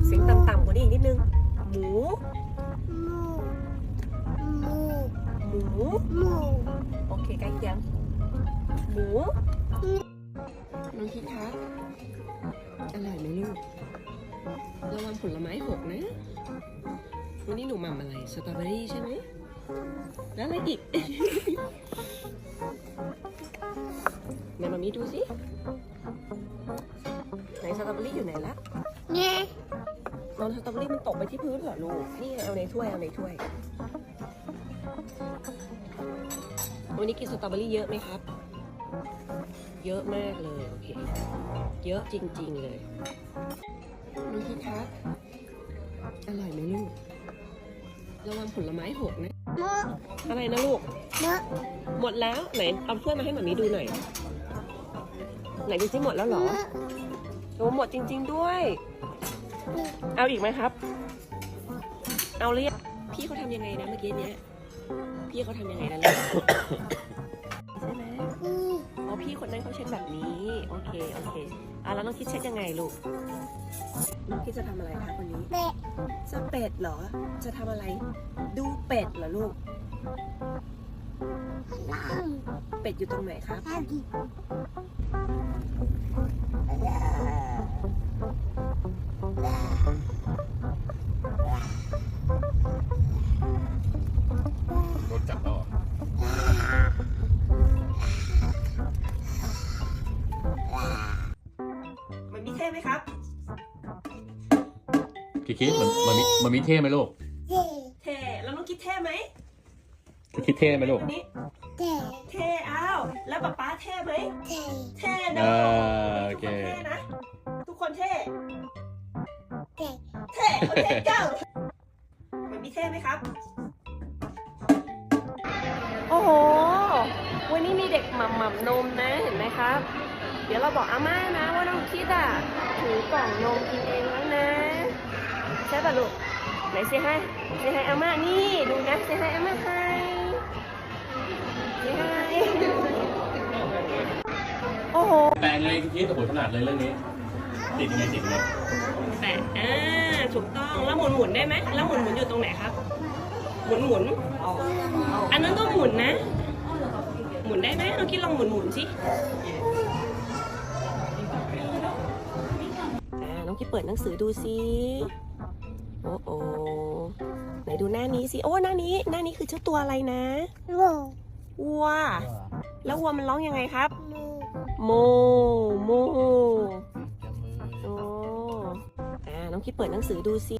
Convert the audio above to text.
ดเสียงต่ำๆกว่านี้อีกนิดนึง หมู หมูหมูหมูหมูโอเคใกล้เคียงหมูน้องคิดครับอร่อยไหมลูกระวังผลไม้หกนะ วันนี้หนูหม่ำอะไร สตรอเบอรี่ใช่ไหมแล้วอะไรอีกไหนมามีดูสิไหนสตรอเบอรี่อยู่ไหนละเนี่ย ตอนสตรอเบอรี่มันตกไปที่พื้นเหรอลูก นี่เอาในถ้วยเอาในถ้วย วันนี้กินสตรอเบอรี่เยอะไหมครับ เยอะมากเลยโอเค เยอะจริง ๆเลยน้องคิดครับ อร่อยไหมลูก ระวังผลไม้หกนะหมูอะไรนะลูกหมูหมดแล้วไหนเอาถ้วยมาให้หมามีดูหน่อย ไหนดูซิหมดแล้วเหรอโอ้หมดจริง ๆด้วย เอาอีกไหมครับ เอาเรียกพี่เขาทำยังไงนะเมื่อกี้เนี้ย พี่เขาทำยังไงนะลูกใช่ไหมนี่อ๋อพี่คนนั้นเขาเช็ดแบบนี้ โอเค โอเคอะแล้วน้องคิดเช็ดยังไงลูก น้องคิดจะทำอะไรคะวันนี้ เป็ดจะเป็ดเหรอ จะทำอะไร ดูเป็ดเหรอลูก ล่างเป็ดอยู่ตรงไหนครับ ล่าง เท่ไหมครับ คิดคิดมันมันมีมันมีเท่ไหมลูกเท่เท่แล้วน้องคิดเท่ไหมคิดเท่ไหมลูกวันนี้เท่เท่อ้าวแล้วป๊าป๊าเท่ไหมเท่เท่เนอะอ่าโอทุกเค คนเท่นะ ทุกคนเท่เท่เท่โอเคเก้ามันมีเท่ไหมครับ โอ้โห วันนี้มีเด็กหม่ำหม่ำนมนะ เห็นไหมครับ เดี๋ยวเราบอกอาม่านะว่าน้องคิดอะถือกล่องนมกินเองแล้วนะ ใช่ป่ะลูกไหนเซให้เซให้อาม่านี่ดูนะเซให้อาม่าให้เซให้โอ้โหแปลงเลยคิดคิดโอ้โหถนัดเลยเรื่องนี้ ติดไงติดไงแปะอ่าถูกต้องแล้วหมุนหมุนได้ไหมแล้วหมุนหมุนอยู่ตรงไหนครับ หมุนหมุนอันนั้นก็หมุนนะ หมุนได้ไหมเราคิดลองหมุนหมุนสิ อ่าน้องคิดเปิดหนังสือดูสิโอ้โอไหนดูหน้านี้สิ โอ้หน้านี้ หน้านี้คือเจ้าตัวอะไรนะหมูวัว แล้ววัวมันร้องยังไงครับหมูโม โมโอ้อ่าน้องคิดเปิดหนังสือดูสิ